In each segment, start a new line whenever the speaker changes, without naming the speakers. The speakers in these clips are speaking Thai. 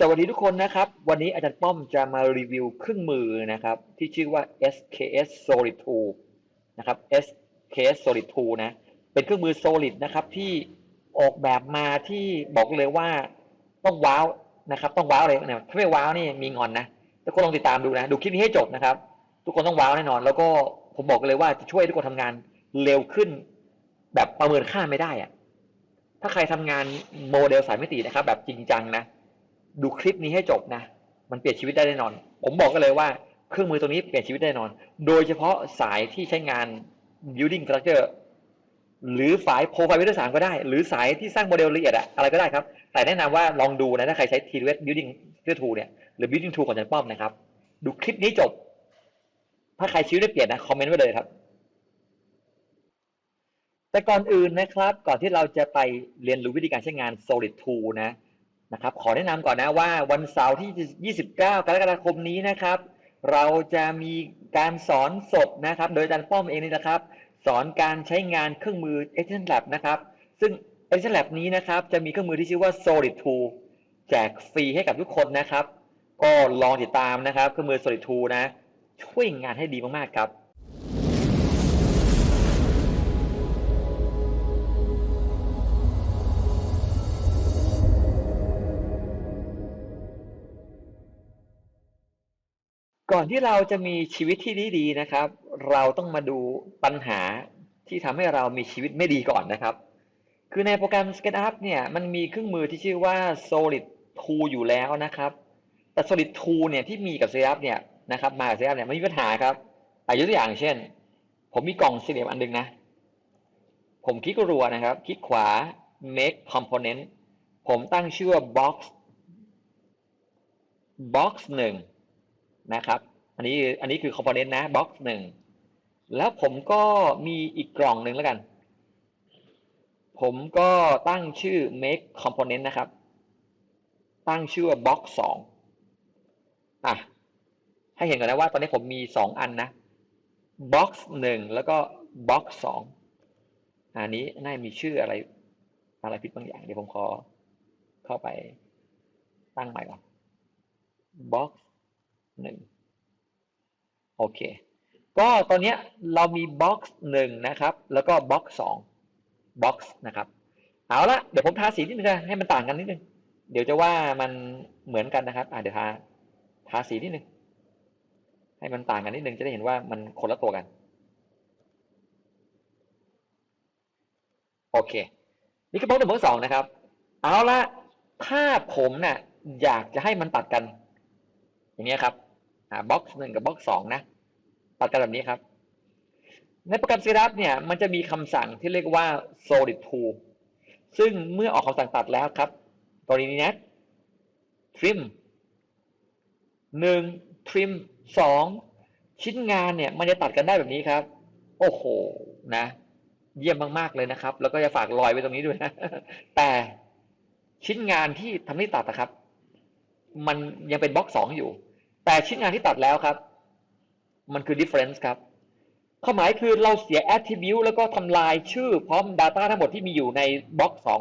สวัสดีทุกคนนะครับ วันนี้อาจารย์ป้อมจะมารีวิวเครื่องมือนะครับ ที่ชื่อว่า SKS Solid Tool นะครับ SKS Solid Tool นะเป็นเครื่องมือ Solid นะครับที่ออกแบบมาที่บอกเลยว่าต้องว้าวนะครับ ต้องว้าวเลยนะถ้าไม่ว้าวนี่มีงอนนะทุกคนลองติดตามดูนะ ดูคลิปนี้ให้จบนะครับ ทุกคนต้องว้าวแน่นอน แล้วก็ผมบอกเลยว่าจะช่วยทุกคนทำงานเร็วขึ้น แบบประเมินค่าไม่ได้อะถ้าใครทำงานโมเดลสายมิตินะครับ แบบจริงจังนะ ดูคลิปนี้ให้จบนะ มันเปลี่ยนชีวิตได้แน่นอน ผมบอกกันเลยว่าเครื่องมือตัวนี้เปลี่ยนชีวิตได้แน่นอน โดยเฉพาะสายที่ใช้งาน building structure หรือสายโปรไฟล์วิทยาศาสตร์ก็ได้ หรือสายที่สร้างโมเดลละเอียดอะอะไรก็ได้ครับ แต่แนะนำว่าลองดูนะ ถ้าใครใช้ t w e building tool เนี่ยหรือ building tool ของอาจันป้อมนะครับ ดูคลิปนี้จบ ถ้าใครชีวิตได้เปลี่ยนนะ คอมเมนต์ไว้เลยครับ แต่ก่อนอื่นนะครับ ก่อนที่เราจะไปเรียนรู้วิธีการใช้งาน solid tool นะ นะครับขอแนะนำก่อนนะว่าวันเสาร์ที่ 29 กรกฎาคมนี้นะครับ เราจะมีการสอนสดนะครับ โดยอาจารย์ป้อมเองนี่นะครับ สอนการใช้งานเครื่องมือ Action Lab นะครับ ซึ่ง Action Lab นี้นะครับ จะมีเครื่องมือที่ชื่อว่า Solid Tool แจกฟรีให้กับทุกคนนะครับ ก็ลองติดตามนะครับ เครื่องมือ Solid Tool นะ ช่วยงานให้ดีมากๆครับ ก่อนที่เราจะมีชีวิตที่ดีๆนะครับ เราต้องมาดูปัญหาที่ทำให้เรามีชีวิตไม่ดีก่อนนะครับ คือในโปรแกรม SketchUp เนี่ยมันมีเครื่องมือที่ชื่อว่า Solid Tool อยู่แล้วนะครับ แต่ Solid Tool เนี่ยที่มีกับ SketchUp เนี่ยนะครับมากับ SketchUp เนี่ยมันมีปัญหาครับอายกตัวอย่างเช่น ผมมีกล่องสี่เหลี่ยมอันหนึงนะ ผมคลิกรัวนะครับ คลิกขวา make component ผมตั้งชื่อว่า box box หนึ่ง นะครับ อันนี้อันนี้คือ component นะ box หนึ่งแล้วผมก็มีอีกกล่องหนึ่งแล้วกัน ผมก็ตั้งชื่อ make component นะครับ ตั้งชื่อว่า box สองอะ ให้เห็นก่อนนะว่าตอนนี้ผมมีสองอันนะ box หนึ่งแล้วก็ box สองอันนี้น่ามีชื่ออะไร อะไรผิดบางอย่าง เดี๋ยวผมขอเข้าไปตั้งใหม่ก่อน box หนึ่งโอเค ก็ตอนนี้เรามี box หนึ่งนะครับ แล้วก็ box สอง box นะครับ เอาละเดี๋ยวผมทาสีนิดนึงนะให้มันต่างกันนิดนึง เดี๋ยวจะว่ามันเหมือนกันนะครับ อ่าเดี๋ยวทาทาสีนิดนึง ให้มันต่างกันนิดนึงจะได้เห็นว่ามันคนละตัวกัน โอเค นี่คือบ็อกหนึ่งบ็อกสองนะครับ เอาละถ้าผมเนะ่ะอยากจะให้มันตัดกัน อย่างเงี้ครับ อ่าบ็อกหนึ่งกับบล็อกสองนะตัดกันแบบนี้ครับ ในโปรแกรม Setup เนี่ยมันจะมีคำสั่งที่เรียกว่า solid tool ซึ่งเมื่อออกคำสั่งตัดแล้วครับตัวนี้นะ trim หนึ่ง trim สองชิ้นงานเนี่ยมันจะตัดกันได้แบบนี้ครับ โอ้โหนะ เยี่ยมมากๆเลยนะครับ แล้วก็จะฝากรอยไว้ตรงนี้ด้วยนะ แต่ชิ้นงานที่ทำให้ตัดนะครับ มันยังเป็นบล็อกสองอยู่ แต่ชิ้นงานที่ตัดแล้วครับ มันคือ difference ครับความหมายคือเราเสีย attribute แล้วก็ทำลายชื่อพร้อม data ทั้งหมดที่มีอยู่ในบล็อกสอง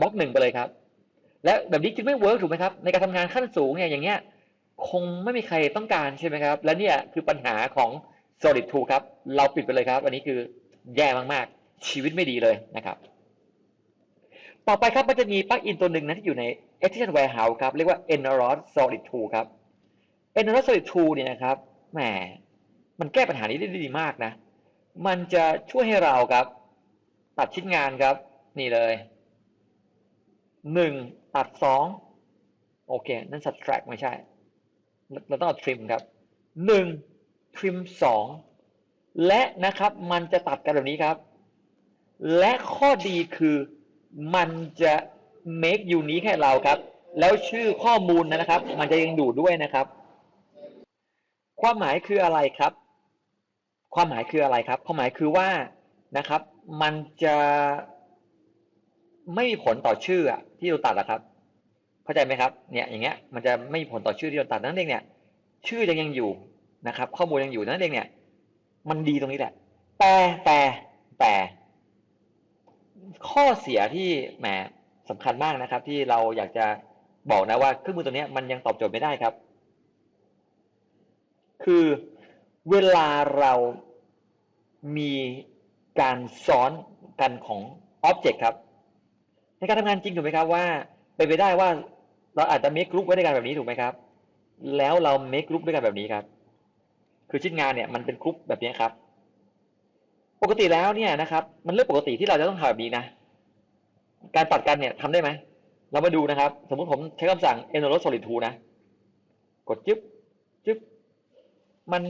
บล็อกหนึ่งไปเลยครับ และแบบนี้จึงไม่เวิร์กถูกไหมครับ ในการทำงานขั้นสูงเนี่ยอย่างเงี้ยคงไม่มีใครต้องการใช่ไหมครับ และเนี่ยคือปัญหาของ solid tool ครับ เราปิดไปเลยครับ อันนี้คือแย่มากๆ ชีวิตไม่ดีเลยนะครับ ต่อไปครับมันจะมีปลั๊กอินตัวหนึ่งนะที่อยู่ใน Extension Warehouse ครับ เรียกว่า Eneros Solid Tool ครับ Eneros Solid Tool เนี่ยนะครับแหมมันแก้ปัญหานี้ได้ดีมากนะ มันจะช่วยให้เราครับ ตัดชิ้นงานครับ นี่เลยหนึ่งตัดสองโอเค นั่น subtract ไม่ใช่ เราต้องเอา trim ครับหนึ่ง trim สองและนะครับมันจะตัดกันแบบนี้ครับ และข้อดีคือมันจะ make unique ให้เราครับ แล้วชื่อข้อมูลนะครับ มันจะยังอยู่ด้วยนะครับ ความหมายคืออะไรครับ ความหมายคืออะไรครับ ความหมายคือว่านะครับ มันจะไม่มีผลต่อชื่อที่เราตัดนะครับ เข้าใจไหมครับ เนี่ยอย่างเงี้ยมันจะไม่มีผลต่อชื่อที่เราตัดนั่นเองเนี่ย ชื่อยังยังอยู่นะครับ ข้อมูลยังอยู่นั่นเองเนี่ย มันดีตรงนี้แหละ แต่แต่แต่ข้อเสียที่แหมสำคัญมากนะครับ ที่เราอยากจะบอกนะว่าเครื่องมือตัวนี้มันยังตอบโจทย์ไม่ได้ครับ คือเวลาเรามีการซ้อนกันของอ็อบเจกต์ครับ ในการทำงานจริงถูกไหมครับว่าเป็นไปได้ว่าเราอาจจะ make group ไว้ด้วยกันแบบนี้ถูกไหมครับ แล้วเรา make group ด้วยกันแบบนี้ครับ คือชิ้นงานเนี่ยมันเป็นกรุ๊ปแบบนี้ครับ ปกติแล้วเนี่ยนะครับ มันเรื่องปกติที่เราจะต้องทำแบบนี้นะ การตัดกันเนี่ยทำได้ไหม เรามาดูนะครับ สมมุติผมใช้คำสั่ง e n o r o solid 2นะ กดจึ๊บจึ๊บ มัน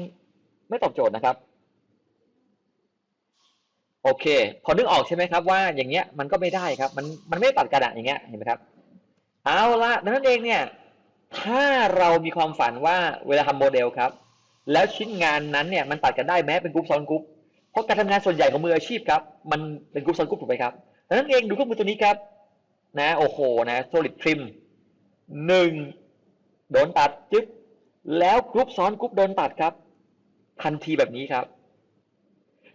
ไม่ตอบโจทย์นะครับ โอเค พอนึกออกใช่ไหมครับ ว่าอย่างเงี้ยมันก็ไม่ได้ครับ มันมันไม่ตัดกันอะอย่างเงี้ยเห็นไหมครับ เอาละดังนั้นเองเนี่ย ถ้าเรามีความฝันว่าเวลาทำโมเดลครับ แล้วชิ้นงานนั้นเนี่ยมันตัดกันได้แม้เป็นกรุ๊ปซ้อนกรุ๊ปเพราะการทำงานส่วนใหญ่ของมืออาชีพครับ มันเป็นกรุ๊ปซ้อนกรุ๊ปถูกไหมครับดังนั้นเองดูเครื่องมือตัวนี้ครับนะโอ้โหนะ solid trim หนึ่งโดนตัดจึ๊บ แล้วกรุ๊ปซ้อนกรุ๊ปโดนตัดครับ ทันทีแบบนี้ครับ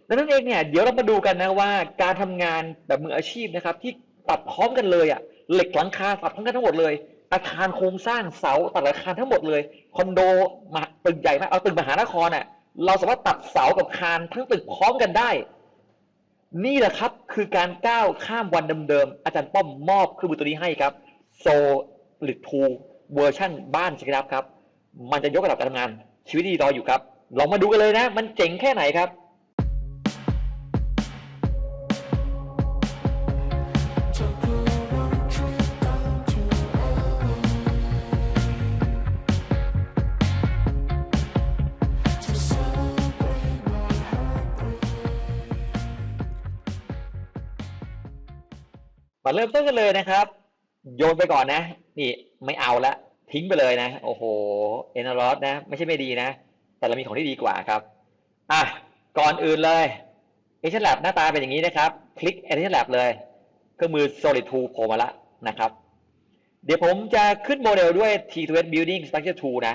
ดังนั้นเองเนี่ยเดี๋ยวเรามาดูกันนะว่าการทำงานแบบมืออาชีพนะครับ ที่ตัดพร้อมกันเลยอะเหล็กหลังคาตัดพร้อมกันทั้งหมดเลย อาคารโครงสร้างเสาตัดอาคารทั้งหมดเลยคอนโดมาตึกใหญ่มากเอาตึกมหานครอะเราสามารถตัดเสากับคานทั้งตึกพร้อมกันได้ นี่แหละครับคือการก้าวข้ามวันเดิมๆอาจารย์ป้อมมอบเครื่องมือตัวนี้ให้ครับโซลิดทูเวอร์ชั่นบ้านสครับครับ มันจะยกระดับการทำงาน ชีวิตดีรออยู่ครับลองมาดูกันเลยนะ มันเจ๋งแค่ไหนครับมาเริ่มต้นกันเลยนะครับ โยนไปก่อนนะ นี่ไม่เอาละ ทิ้งไปเลยนะ โอ้โหเอนารอสนะ ไม่ใช่ไม่ดีนะ แต่เรามีของที่ดีกว่าครับ อะ ก่อนอื่นเลย a c t i o n Lab หน้าตาเป็นอย่างนี้นะครับ คลิก a c t i o n Lab เลยเครื่องมือ Solid 2โผล่มาละนะครับ เดี๋ยวผมจะขึ้นโมเดลด้วย T2S Building Structure 2 นะ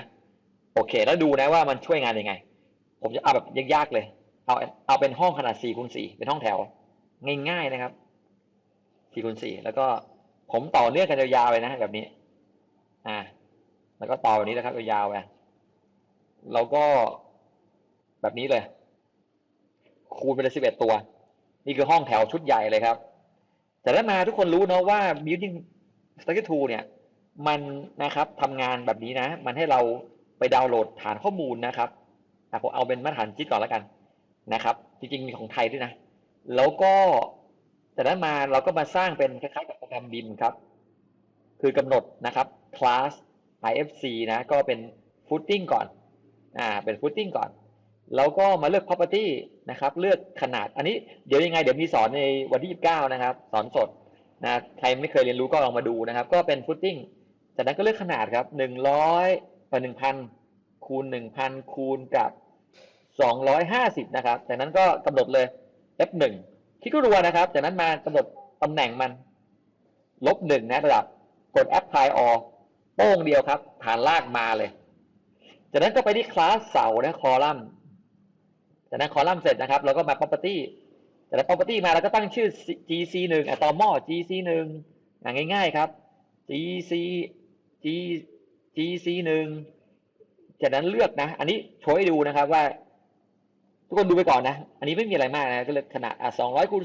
โอเค แล้วดูนะว่ามันช่วยงานยังไง ผมจะเอาแบบยากๆเลย เอาเอาเป็นห้องขนาด4คูณ4เป็นห้องแถว ง่ายๆนะครับ4คูณ4แล้วก็ผมต่อเนื่องกันยาวๆเลยนะแบบนี้ อ่า แล้วก็ต่อแบบนี้นะครับยาวๆไปแล้วก็แบบนี้เลย คูณไปเลย11ตัว นี่คือห้องแถวชุดใหญ่เลยครับ แต่แล้วมาทุกคนรู้เนาะว่า building structure tool เนี่ย มันนะครับทำงานแบบนี้นะ มันให้เราไปดาวน์โหลดฐานข้อมูลนะครับอะผมเอาเป็นมาตรฐานจิตก่อนแล้วกันนะครับ จริงๆมีของไทยด้วยนะ แล้วก็จากนั้นมาเราก็มาสร้างเป็นคล้ายๆกับโปรแกรม BIM ครับ คือกำหนดนะครับ class IFC นะก็เป็น footing ก่อนอ่าเป็น footing ก่อน แล้วก็มาเลือก property นะครับ เลือกขนาดอันนี้เดี๋ยวยังไงเดี๋ยวมีสอนในวันที่ 29 นะครับ สอนสดนะใครไม่เคยเรียนรู้ก็ลองมาดูนะครับ ก็เป็น footing จากนั้นก็เลือกขนาดครับ 100ต่อ1,000 คูณ 1,000 คูณกับ 250 นะครับจากนั้นก็กำหนดเลย F1 คลิกรัวนะครับจากนั้นมากำหนดตำแหน่งมันลบหนึ่งนะระดับกด apply all โป้งเดียวครับ ฐานลากมาเลย จากนั้นก็ไปที่คลาสเสานะคอลัมน์ จากนั้นคอลัมน์เสร็จนะครับ เราก็มา property จากนั้น property มาแล้วก็ตั้งชื่อ gc 1อะตอมอ gc 1อะง่ายๆครับ gc g gc 1จากนั้นเลือกนะ อันนี้โชว์ให้ดูนะครับว่า ทุกคนดูไปก่อนนะ อันนี้ไม่มีอะไรมากนะ ก็เลยขนาดอะ200คูณ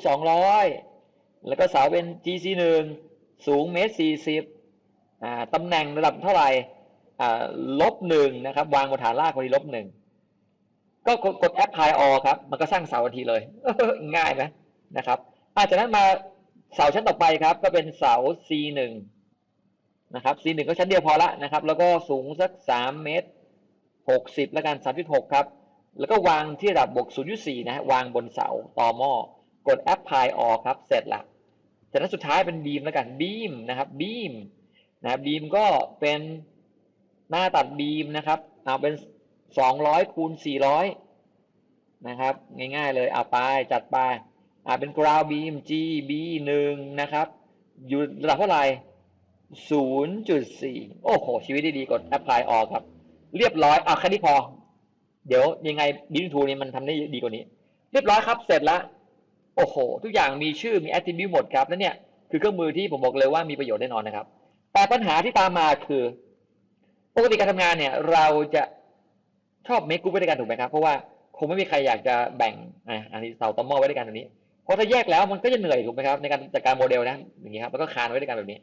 200 แล้วก็เสาเป็น GC 1สูงเมตรสี่สิบ ตำแหน่งระดับเท่าไหร่ลบหนึ่งนะครับ วางบนฐานรากพอดีลบหนึ่งก็กดกด apply all ครับ มันก็สร้างเสาทันทีเลยง่ายไหมนะครับอาจากนั้นมาเสาชั้นต่อไปครับ ก็เป็นเสา C 1 นะครับ C 1 ก็ชั้นเดียวพอละนะครับ แล้วก็สูงสัก3เมตร60แล้วกัน3.6ครับ แล้วก็วางที่ระดับบวก0.4นะฮะวางบนเสาต่อหม้อกด apply all ครับ เสร็จละจากนั้นสุดท้ายเป็นบีมแล้วกันบีมนะครับบีม นะบีมก็เป็นหน้าตัดบีมนะครับ เอาเป็น200คูณ400นะครับ ง่ายๆเลยเอาไปจัดไปอ่าเป็น ground beam GB 1นะครับ อยู่ระดับเท่าไหร่0.4โอ้โห ชีวิตดีๆกด apply all ครับ เรียบร้อยอะแค่นี้พอ เดี๋ยวยังไงบิลทูนี่มันทำได้ดีกว่านี้ เรียบร้อยครับ เสร็จแล้ว โอ้โห ทุกอย่างมีชื่อมี attribute หมดครับ แล้วเนี่ย คือเครื่องมือที่ผมบอกเลยว่ามีประโยชน์แน่นอนนะครับ แต่ปัญหาที่ตามมาคือปกติการทำงานเนี่ย เราจะชอบเมคกรุ๊ปไว้ด้วยกันถูกไหมครับ เพราะว่าคงไม่มีใครอยากจะแบ่งอะอันนี้เสาตอมอไว้ด้วยกันแบบนี้เพราะถ้าแยกแล้วมันก็จะเหนื่อยถูกไหมครับในการจัดการโมเดลนะอย่างนี้ครับ แล้วก็คานไว้ด้วยกันแบบนี้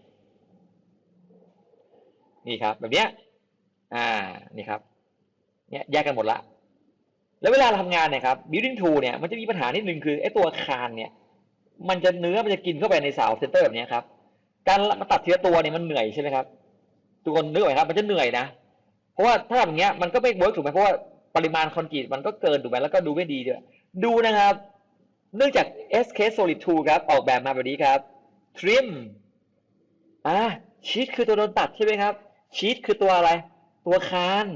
นี่ครับ แบบเนี้ย อ่านี่ครับ เนี่ยแยกกันหมดละแล้วเวลาเราทำงานเนี่ยครับ building tool เนี่ยมันจะมีปัญหานิดนึงคือไอ้ตัวคานเนี่ย มันจะเนื้อมันจะกินเข้าไปในเสาเซนเตอร์แบบนี้ครับ การมาตัดทีละตัวเนี่ยมันเหนื่อยใช่ไหมครับทุกคนนึกออกไหมครับมันจะเหนื่อยนะ เพราะว่าถ้าทำอย่างเงี้ยมันก็ไม่เวิร์กถูกไหมเพราะว่าปริมาณคอนกรีตมันก็เกินถูกไหมแล้วก็ดูไม่ดีด้วยดูนะครับ เนื่องจาก SK Solid Tool ครับ ออกแบบมาแบบนี้ครับ trim อ่าชีตคือตัวโดนตัดใช่ไหมครับ ชีตคือตัวอะไร ตัวคาน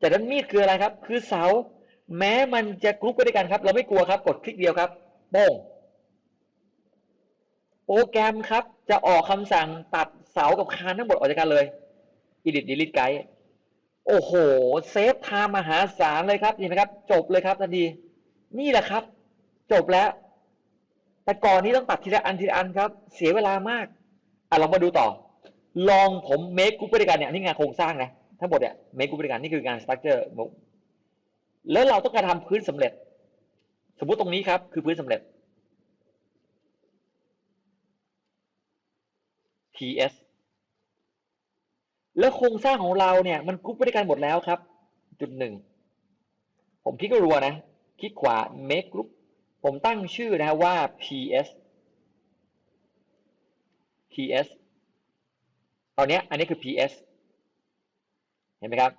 จากนั้นมีดคืออะไรครับ คือเสา แม้มันจะกรุ๊ปไว้ด้วยกันครับ เราไม่กลัวครับ กดคลิกเดียวครับโป้ง โปรแกรมครับ จะออกคำสั่งตัดเสากับคานทั้งหมดออกจากกันเลย edit delete guide โอ้โห เซฟไทม์มหาศาลเลยครับเห็นไหมครับ จบเลยครับทันทีนี่แหละครับ จบแล้ว แต่ก่อนนี้ต้องตัดทีละอันทีละอันครับ เสียเวลามากอะลองมาดูต่อ ลองผมเมคกรุ๊ปไปด้วยกันเนี่ยนี่งานโครงสร้างนะทั้งหมดเนี่ยเมคกรุ๊ปไปด้วยกันนี่คืองานสตรัคเจอร์แล้วเราต้องการทำพื้นสำเร็จ สมมุติตรงนี้ครับ คือพื้นสำเร็จ TS แล้วโครงสร้างของเราเนี่ยมันกรุ๊ปไปด้วยกันหมดแล้วครับ จุดหนึ่งผมคลิกรัวนะ คลิกขวา make group ผมตั้งชื่อนะว่า PS PS ตอนนี้อันนี้คือ PS เห็นไหมครับ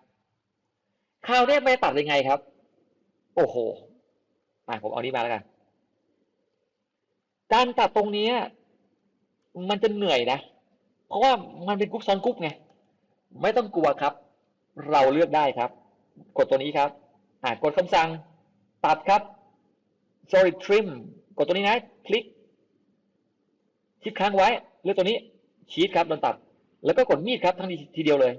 คราวนี้ไม่ตัดยังไงครับ โอ้โหอะผมเอานี้มาแล้วกัน การตัดตรงนี้ มันจะเหนื่อยนะ เพราะว่ามันเป็นกรุ๊ปซ้อนกรุ๊ปไงไม่ต้องกลัวครับ เราเลือกได้ครับ กดตัวนี้ครับอ่ากดคำสั่งตัดครับ sorry trim กดตัวนี้นะ คลิกชิดค้างไว้เลือกตัวนี้ชีทครับโดนตัด แล้วก็กดมีดครับทั้งทีเดียวเลย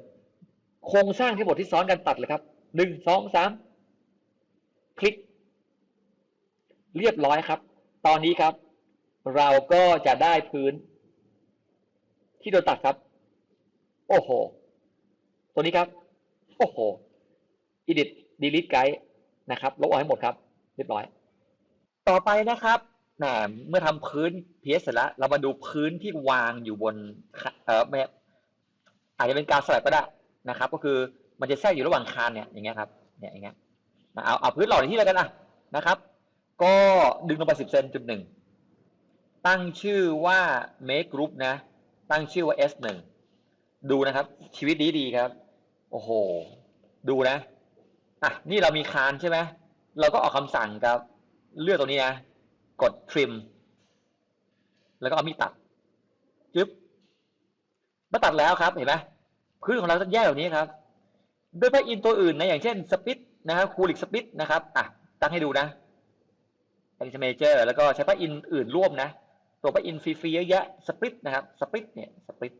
โครงสร้างทั้งหมดที่ซ้อนกันตัดเลยครับหนึ่งสองสามคลิก เรียบร้อยครับ ตอนนี้ครับ เราก็จะได้พื้น ที่โดนตัดครับ โอ้โห ตัวนี้ครับ โอ้โห edit delete guide นะครับ ลบออกให้หมดครับ เรียบร้อย ต่อไปนะครับแหมเมื่อทำพื้น PS เสร็จแล้ว เรามาดูพื้นที่วางอยู่บน เอ่อไม่อาจจะเป็นการสลับก็ได้นะครับ ก็คือมันจะแทรกอยู่ระหว่างคานเนี่ย อย่างเงี้ยครับ เนี่ยอย่างเงี้ยเอาเอาพื้นหล่อในที่แล้วกันนะนะครับ ก็ดึงลงไปสิบเซนจุดหนึ่งตั้งชื่อว่า make group นะ ตั้งชื่อว่า S หนึ่งดูนะครับ ชีวิตดีดีครับ โอ้โห ดูนะอะนี่เรามีคานใช่ไหมเราก็ออกคำสั่งครับ เลือกตรงนี้นะ กด trim แล้วก็เอามีดตัดจึ๊บมาตัดแล้วครับเห็นไหมพื้นของเราจะแยกแบบนี้ครับ ด้วยแพลกอินตัวอื่นนะอย่างเช่นสปิตนะครับคูลิกสปิตนะครับอะตั้งให้ดูนะ a n i m a t o r แล้วก็ใช้แพลกอินอื่นร่วมนะ ตัวแพลกอินฟรีๆเยอะแยะสปริตนะครับสปริตเนี่ยสปริต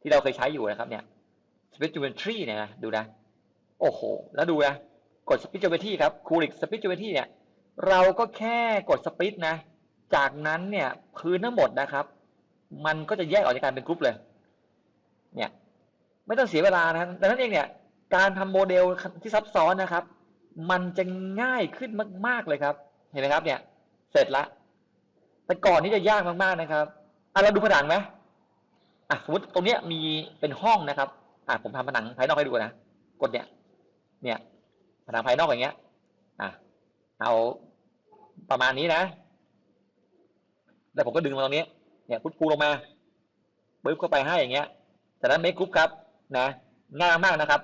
ที่เราเคยใช้อยู่นะครับเนี่ย Speed Geometry เนี่ยนะดูนะโอ้โห แล้วดูนะกด Speed Geometry ครับ Coolix Speed Geometry เนี่ยเราก็แค่กด Speed นะ จากนั้นเนี่ยพื้นทั้งหมดนะครับ มันก็จะแยกออกจากการเป็นกรุ๊ปเลย เนี่ย ไม่ต้องเสียเวลานะดังนั้นเองเนี่ย การทำโมเดลที่ซับซ้อนนะครับ มันจะง่ายขึ้นมาก ๆเลยครับ เห็นไหมครับเนี่ย เสร็จละ แต่ก่อนนี้จะยากมากๆนะครับอะเราดูผนังไหมอะสมมติตรงเนี้ยมีเป็นห้องนะครับ อะผมทำผนังภายนอกให้ดูนะกดเนี่ย เนี่ยผนังภายนอกอย่างเงี้ย อะเอาประมาณนี้นะแล้วผมก็ดึงมาตรงนี้ เนี่ยพุทพูลงมาปึ๊บเข้าไปให้อย่างเงี้ยจากนั้นเมคกรุ๊ปครับ นะง่ายมากนะครับ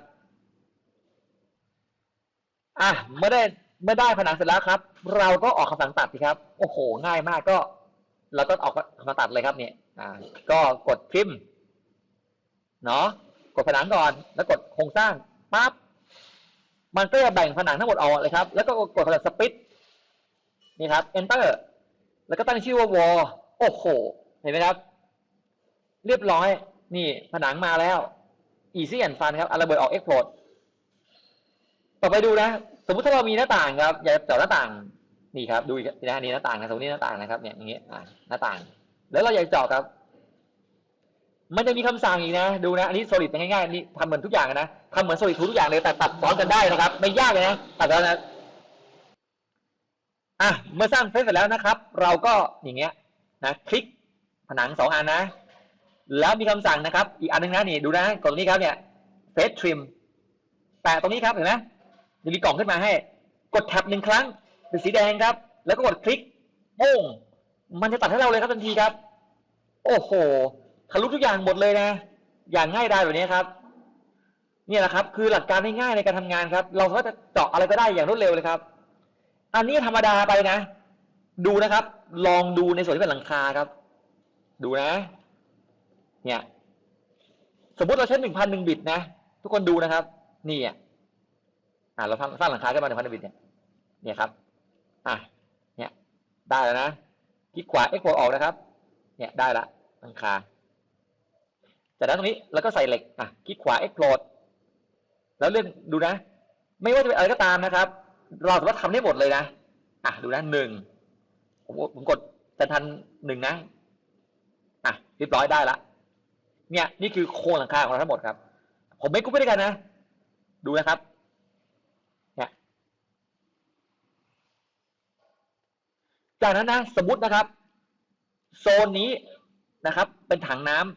อะเมื่อได้เมื่อได้ผนังเสร็จแล้วครับ เราก็ออกคำสั่งตัดสิครับ โอ้โห ง่ายมากก็ เราก็ออกคำสั่งตัดเลยครับเนี่ยอ่าก็กดพิมพ์เนาะกดผนังก่อน แล้วกดโครงสร้างปั๊บมันก็จะแบ่งผนังทั้งหมดออกเลยครับ แล้วก็กดคำสั่งสปิตนี่ครับ enter แล้วก็ตั้งชื่อว่า wall โอ้โห เห็นไหมครับ เรียบร้อย นี่ผนังมาแล้ว easy and fun ครับเอารเบิดออก explode ต่อไปดูนะ สมมุติถ้าเรามีหน้าต่างครับ อยากจะเจาะหน้าต่าง นี่ครับดูอีกนะนี่หน้าต่างนะสมมตินี่หน้าต่างนะครับเนี่ยอย่างเงี้ยอ่าหน้าต่าง แล้วเราอยากเจาะครับ มันจะมีคำสั่งอีกนะ ดูนะอันนี้ solid ง่ายๆนี่ทำเหมือนทุกอย่างนะทำเหมือน solid ทุกอย่างเลยแต่ตัดซ้อนกันได้นะครับ ไม่ยากเลยนะตัดแล้วนะอะเมื่อสร้างเฟซเสร็จแล้วนะครับ เราก็อย่างเงี้ยนะคลิกผนังสองอันนะ แล้วมีคำสั่งนะครับ อีกอันหนึงนะนี่ดูนะกดตรงนี้ครับเนี่ยเฟซทริมแตะตรงนี้ครับเห็นไหมจะมีกล่องขึ้นมาให้ กดแท็บหนึ่งครั้ง เป็นสีแดงครับ แล้วก็กดคลิกโป้งมันจะตัดให้เราเลยครับทันทีครับ โอ้โหทะลุทุกอย่างหมดเลยนะ อย่างง่ายดายแบบนี้ครับ เนี่ยแหละครับ คือหลักการง่ายๆในการทำงานครับ เราก็จะเจาะอะไรก็ได้อย่างรวดเร็วเลยครับ อันนี้ธรรมดาไปนะ ดูนะครับ ลองดูในส่วนที่เป็นหลังคาครับ ดูนะ เนี่ย สมมติเราใช้หนึ่งพันหนึ่งบิตนะ ทุกคนดูนะครับ นี่อะอ่าเราสร้างสร้างหลังคาขึ้นมาหนึ่งพันบิตเนี่ย เนี่ยครับ อะเนี่ยได้แล้วนะคลิกขวา export ออกนะครับ เนี่ยได้ละหลังคาจากนั้นตรงนี้แล้วก็ใส่เหล็กอะคลิกขวา export แล้วเลื่อนดูนะ ไม่ว่าจะเป็นอะไรก็ตามนะครับ เราสามารถทำได้หมดเลยนะอะดูนะหนึ่งผมผมกดจะทันหนึ่งนะอะเรียบร้อยได้ละเนี่ยนี่คือโครงหลังคาของเราทั้งหมดครับ ผมไม่กุ้ไปด้วยกันนะ ดูนะครับ เนี่ย จากนั้นนะสมมตินะครับ โซนนี้นะครับ เป็นถังน้ำ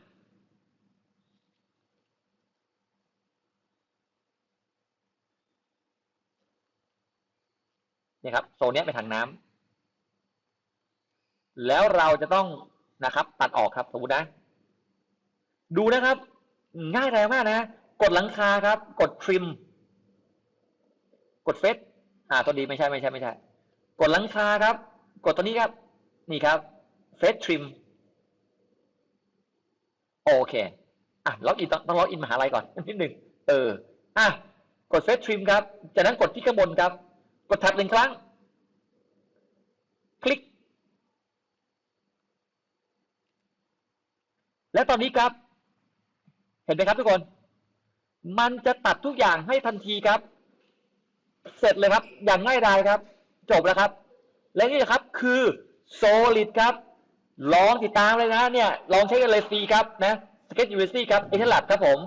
เนี่ยครับโซนนี้เป็นถังน้ำแล้วเราจะต้องนะครับ ตัดออกครับสมมตินะ ดูนะครับ ง่ายแรงมากนะ กดหลังคาครับ กดทริม กดเฟซอ่าตัวดีไม่ใช่ไม่ใช่ไม่ใช่ กดหลังคาครับ กดตัวนี้ครับ นี่ครับเฟซทริมโอเค อะล็อกอินต้องต้องล็อกอินมหาลัยก่อนนิดหนึ่งเออ อะ กดเฟซทริมครับ จากนั้นกดที่ข้างบนครับ กดท็บหนึ่งครั้ง คลิก และตอนนี้ครับ เห็นไหมครับทุกคน มันจะตัดทุกอย่างให้ทันทีครับ เสร็จเลยครับ อย่างง่ายดายครับ จบแล้วครับ และนี่ครับคือ Solid ครับลองติดตามเลยนะเนี่ยลองใช้กันเลยฟรีครับนะ Sketch University ครับ e t e l a b ครับผม